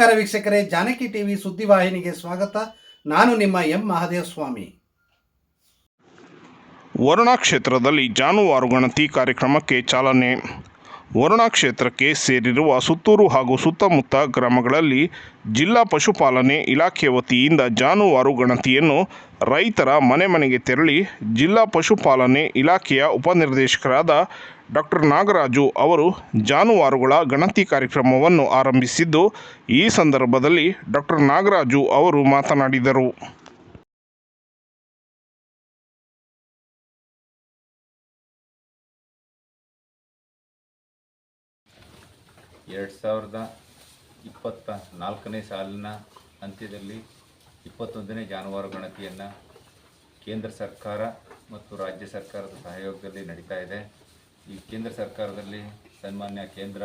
ನಮಸ್ಕಾರ ವೀಕ್ಷಕರೇ, ಜಾನಕಿ ಟಿವಿ ಸುದ್ದಿವಾಹಿನಿಗೆ ಸ್ವಾಗತ. ನಾನು ನಿಮ್ಮ ಎಂ ಮಹಾದೇವ ಸ್ವಾಮಿ ವರುಣಾ ಕ್ಷೇತ್ರದಲ್ಲಿ ಜಾನುವಾರು ಗಣತಿ ಕಾರ್ಯಕ್ರಮಕ್ಕೆ ಚಾಲನೆ. ವರುಣಾ ಕ್ಷೇತ್ರಕ್ಕೆ ಸೇರಿರುವ ಸುತ್ತೂರು ಹಾಗೂ ಸುತ್ತಮುತ್ತ ಗ್ರಾಮಗಳಲ್ಲಿ ಜಿಲ್ಲಾ ಪಶುಪಾಲನೆ ಇಲಾಖೆ ವತಿಯಿಂದ ಜಾನುವಾರು ಗಣತಿಯನ್ನು ರೈತರ ಮನೆ ಮನೆಗೆ ತೆರಳಿ ಜಿಲ್ಲಾ ಪಶುಪಾಲನೆ ಇಲಾಖೆಯ ಉಪನಿರ್ದೇಶಕರಾದ ಡಾಕ್ಟರ್ ನಾಗರಾಜು ಅವರು ಜಾನುವಾರುಗಳ ಗಣತಿ ಕಾರ್ಯಕ್ರಮವನ್ನು ಆರಂಭಿಸಿದ್ದು, ಈ ಸಂದರ್ಭದಲ್ಲಿ ಡಾಕ್ಟರ್ ನಾಗರಾಜು ಅವರು ಮಾತನಾಡಿದರು. ಎರಡು ಸಾವಿರದ ಇಪ್ಪತ್ತ ನಾಲ್ಕನೇ ಸಾಲಿನ ಅಂತ್ಯದಲ್ಲಿ ಇಪ್ಪತ್ತೊಂದನೇ ಜಾನುವಾರು ಗಣತಿಯನ್ನು ಕೇಂದ್ರ ಸರ್ಕಾರ ಮತ್ತು ರಾಜ್ಯ ಸರ್ಕಾರದ ಸಹಯೋಗದಲ್ಲಿ ನಡೀತಾ ಇದೆ. ಈ ಕೇಂದ್ರ ಸರ್ಕಾರದಲ್ಲಿ ಸನ್ಮಾನ್ಯ ಕೇಂದ್ರ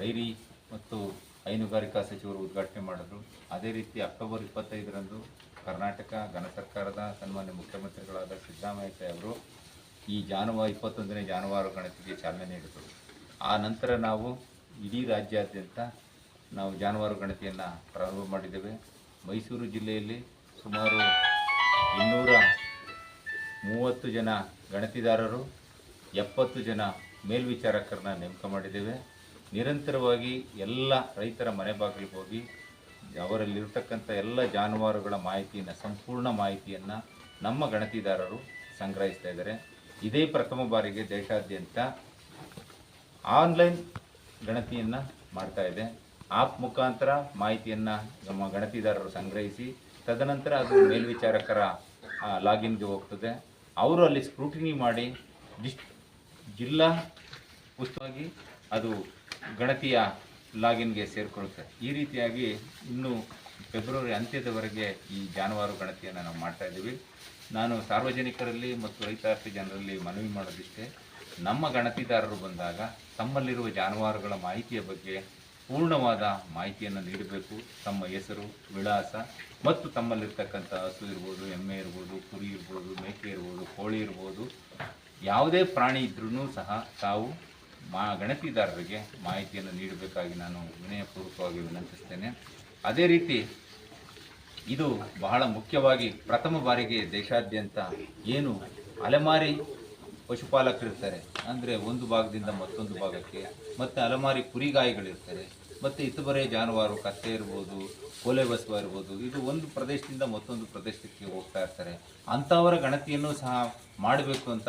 ಡೈರಿ ಮತ್ತು ಹೈನುಗಾರಿಕಾ ಸಚಿವರು ಉದ್ಘಾಟನೆ ಮಾಡಿದ್ರು. ಅದೇ ರೀತಿ ಅಕ್ಟೋಬರ್ ಇಪ್ಪತ್ತೈದರಂದು ಕರ್ನಾಟಕ ಘನ ಸರ್ಕಾರದ ಸನ್ಮಾನ್ಯ ಮುಖ್ಯಮಂತ್ರಿಗಳಾದ ಸಿದ್ದರಾಮಯ್ಯ ಅವರು ಈ ಜಾನುವಾರು, ಇಪ್ಪತ್ತೊಂದನೇ ಜಾನುವಾರು ಗಣತಿಗೆ ಚಾಲನೆ ನೀಡಿದರು. ಆ ನಂತರ ನಾವು ಇಡೀ ರಾಜ್ಯಾದ್ಯಂತ ನಾವು ಜಾನುವಾರು ಗಣತಿಯನ್ನು ಪ್ರಾರಂಭ ಮಾಡಿದ್ದೇವೆ. ಮೈಸೂರು ಜಿಲ್ಲೆಯಲ್ಲಿ ಸುಮಾರು ಇನ್ನೂರ ಮೂವತ್ತು ಜನ ಗಣತಿದಾರರು ಎಪ್ಪತ್ತು ಜನ ಮೇಲ್ವಿಚಾರಕರನ್ನ ನೇಮಕ ಮಾಡಿದ್ದೇವೆ. ನಿರಂತರವಾಗಿ ಎಲ್ಲ ರೈತರ ಮನೆ ಬಾಗಿಲಿಗೆ ಹೋಗಿ ಅವರಲ್ಲಿರ್ತಕ್ಕಂಥ ಎಲ್ಲ ಜಾನುವಾರುಗಳ ಮಾಹಿತಿಯನ್ನು, ಸಂಪೂರ್ಣ ಮಾಹಿತಿಯನ್ನು ನಮ್ಮ ಗಣತಿದಾರರು ಸಂಗ್ರಹಿಸ್ತಾ ಇದ್ದಾರೆ. ಇದೇ ಪ್ರಥಮ ಬಾರಿಗೆ ದೇಶಾದ್ಯಂತ ಆನ್ಲೈನ್ ಗಣತಿಯನ್ನು ಮಾಡ್ತಾ ಇದೆ. ಆಪ್ ಮುಖಾಂತರ ಮಾಹಿತಿಯನ್ನು ನಮ್ಮ ಗಣತಿದಾರರು ಸಂಗ್ರಹಿಸಿ, ತದನಂತರ ಅದು ಮೇಲ್ವಿಚಾರಕರ ಲಾಗಿನ್ಗೆ ಹೋಗ್ತದೆ. ಅವರು ಅಲ್ಲಿ ಸ್ಕ್ರೂಟಿನಿ ಮಾಡಿ ಡಿಸ್ಟ್ ಜಿಲ್ಲಾ ಉಸ್ತುವಾಗಿ ಅದು ಗಣತಿಯ ಲಾಗಿನ್ಗೆ ಸೇರಿಕೊಳ್ಳುತ್ತೆ. ಈ ರೀತಿಯಾಗಿ ಇನ್ನೂ ಫೆಬ್ರವರಿ ಅಂತ್ಯದವರೆಗೆ ಈ ಜಾನುವಾರು ಗಣತಿಯನ್ನು ನಾವು ಮಾಡ್ತಾ ಇದ್ದೀವಿ. ನಾನು ಸಾರ್ವಜನಿಕರಲ್ಲಿ ಮತ್ತು ರೈತಾಪಿ ಜನರಲ್ಲಿ ಮನವಿ ಮಾಡೋದಿಷ್ಟೇ, ನಮ್ಮ ಗಣತಿದಾರರು ಬಂದಾಗ ತಮ್ಮಲ್ಲಿರುವ ಜಾನುವಾರುಗಳ ಮಾಹಿತಿಯ ಬಗ್ಗೆ ಪೂರ್ಣವಾದ ಮಾಹಿತಿಯನ್ನು ನೀಡಬೇಕು. ತಮ್ಮ ಹೆಸರು, ವಿಳಾಸ ಮತ್ತು ತಮ್ಮಲ್ಲಿರ್ತಕ್ಕಂಥ ಹಸು ಇರ್ಬೋದು, ಎಮ್ಮೆ ಇರ್ಬೋದು, ಕುರಿ ಇರ್ಬೋದು, ಮೇಕೆ ಇರ್ಬೋದು, ಕೋಳಿ ಇರ್ಬೋದು ಯಾವುದೇ ಪ್ರಾಣಿ ಇದ್ರೂ ಸಹ ತಾವು ಮಾ ಗಣತಿದಾರರಿಗೆ ಮಾಹಿತಿಯನ್ನು ನೀಡಬೇಕಾಗಿ ನಾನು ವಿನಯಪೂರ್ವಕವಾಗಿ ವಿನಂತಿಸ್ತೇನೆ. ಅದೇ ರೀತಿ ಇದು ಬಹಳ ಮುಖ್ಯವಾಗಿ ಪ್ರಥಮ ಬಾರಿಗೆ ದೇಶಾದ್ಯಂತ ಏನು ಅಲೆಮಾರಿ ಪಶುಪಾಲಕರಿರ್ತಾರೆ, ಅಂದರೆ ಒಂದು ಭಾಗದಿಂದ ಮತ್ತೊಂದು ಭಾಗಕ್ಕೆ, ಮತ್ತು ಅಲೆಮಾರಿ ಕುರಿಗಾಯಿಗಳಿರ್ತಾರೆ, ಮತ್ತು ಇತಬರೇ ಜಾನುವಾರು, ಕತ್ತೆ ಇರ್ಬೋದು, ಕೊಲೆ ಬಸವ ಇರ್ಬೋದು, ಇದು ಒಂದು ಪ್ರದೇಶದಿಂದ ಮತ್ತೊಂದು ಪ್ರದೇಶಕ್ಕೆ ಹೋಗ್ತಾ ಇರ್ತಾರೆ. ಅಂಥವರ ಗಣತಿಯನ್ನು ಸಹ ಮಾಡಬೇಕು ಅಂತ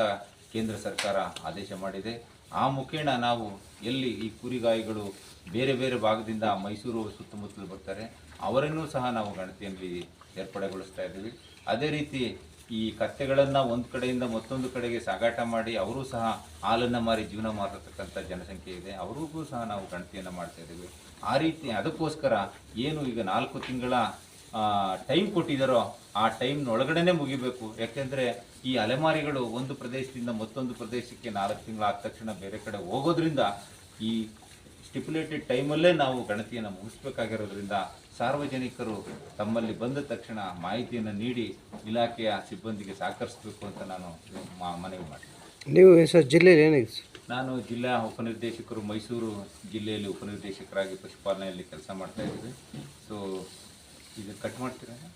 ಕೇಂದ್ರ ಸರ್ಕಾರ ಆದೇಶ ಮಾಡಿದೆ. ಆ ಮುಖೇಣ ನಾವು ಎಲ್ಲಿ ಈ ಕುರಿಗಾಯಿಗಳು ಬೇರೆ ಬೇರೆ ಭಾಗದಿಂದ ಮೈಸೂರು ಸುತ್ತಮುತ್ತಲು ಬರ್ತಾರೆ, ಅವರನ್ನೂ ಸಹ ನಾವು ಗಣತಿಯಲ್ಲಿ ಏರ್ಪಡೆಗೊಳಿಸ್ತಾ ಇದ್ದೀವಿ. ಅದೇ ರೀತಿ ಈ ಕತ್ತೆಗಳನ್ನು ಒಂದು ಕಡೆಯಿಂದ ಮತ್ತೊಂದು ಕಡೆಗೆ ಸಾಗಾಟ ಮಾಡಿ ಅವರೂ ಸಹ ಹಾಲನ್ನು ಮಾರಿ ಜೀವನ ಮಾಡತಕ್ಕಂಥ ಜನಸಂಖ್ಯೆ ಇದೆ. ಅವ್ರಿಗೂ ಸಹ ನಾವು ಗಣತಿಯನ್ನು ಮಾಡ್ತಾ ಇದ್ದೀವಿ. ಆ ರೀತಿ ಅದಕ್ಕೋಸ್ಕರ ಏನು ಈಗ ನಾಲ್ಕು ತಿಂಗಳ ಟೈಮ್ ಕೊಟ್ಟಿದ್ದಾರೋ ಆ ಟೈಮ್ನೊಳಗಡೆನೆ ಮುಗಿಬೇಕು. ಯಾಕೆಂದರೆ ಈ ಅಲೆಮಾರಿಗಳು ಒಂದು ಪ್ರದೇಶದಿಂದ ಮತ್ತೊಂದು ಪ್ರದೇಶಕ್ಕೆ ನಾಲ್ಕು ತಿಂಗಳಾದ ತಕ್ಷಣ ಬೇರೆ ಕಡೆ ಹೋಗೋದ್ರಿಂದ ಈ ಸ್ಟಿಪ್ಯುಲೇಟೆಡ್ ಟೈಮಲ್ಲೇ ನಾವು ಗಣತಿಯನ್ನು ಮುಗಿಸ್ಬೇಕಾಗಿರೋದ್ರಿಂದ ಸಾರ್ವಜನಿಕರು ತಮ್ಮಲ್ಲಿ ಬಂದ ತಕ್ಷಣ ಮಾಹಿತಿಯನ್ನು ನೀಡಿ ಇಲಾಖೆಯ ಸಿಬ್ಬಂದಿಗೆ ಸಹಕರಿಸಬೇಕು ಅಂತ ನಾನು ಮನವಿ ಮಾಡ್ತೀನಿ. ನೀವು ಸರ್ ಜಿಲ್ಲೆಯಲ್ಲಿ ಏನಿದೆ ನಾನು ಜಿಲ್ಲಾ ಉಪನಿರ್ದೇಶಕರು ಮೈಸೂರು ಜಿಲ್ಲೆಯಲ್ಲಿ ಉಪನಿರ್ದೇಶಕರಾಗಿ ಪಶುಪಾಲನೆಯಲ್ಲಿ ಕೆಲಸ ಮಾಡ್ತಾ ಇದ್ದೀವಿ. ಸೊ इधर कटमट है।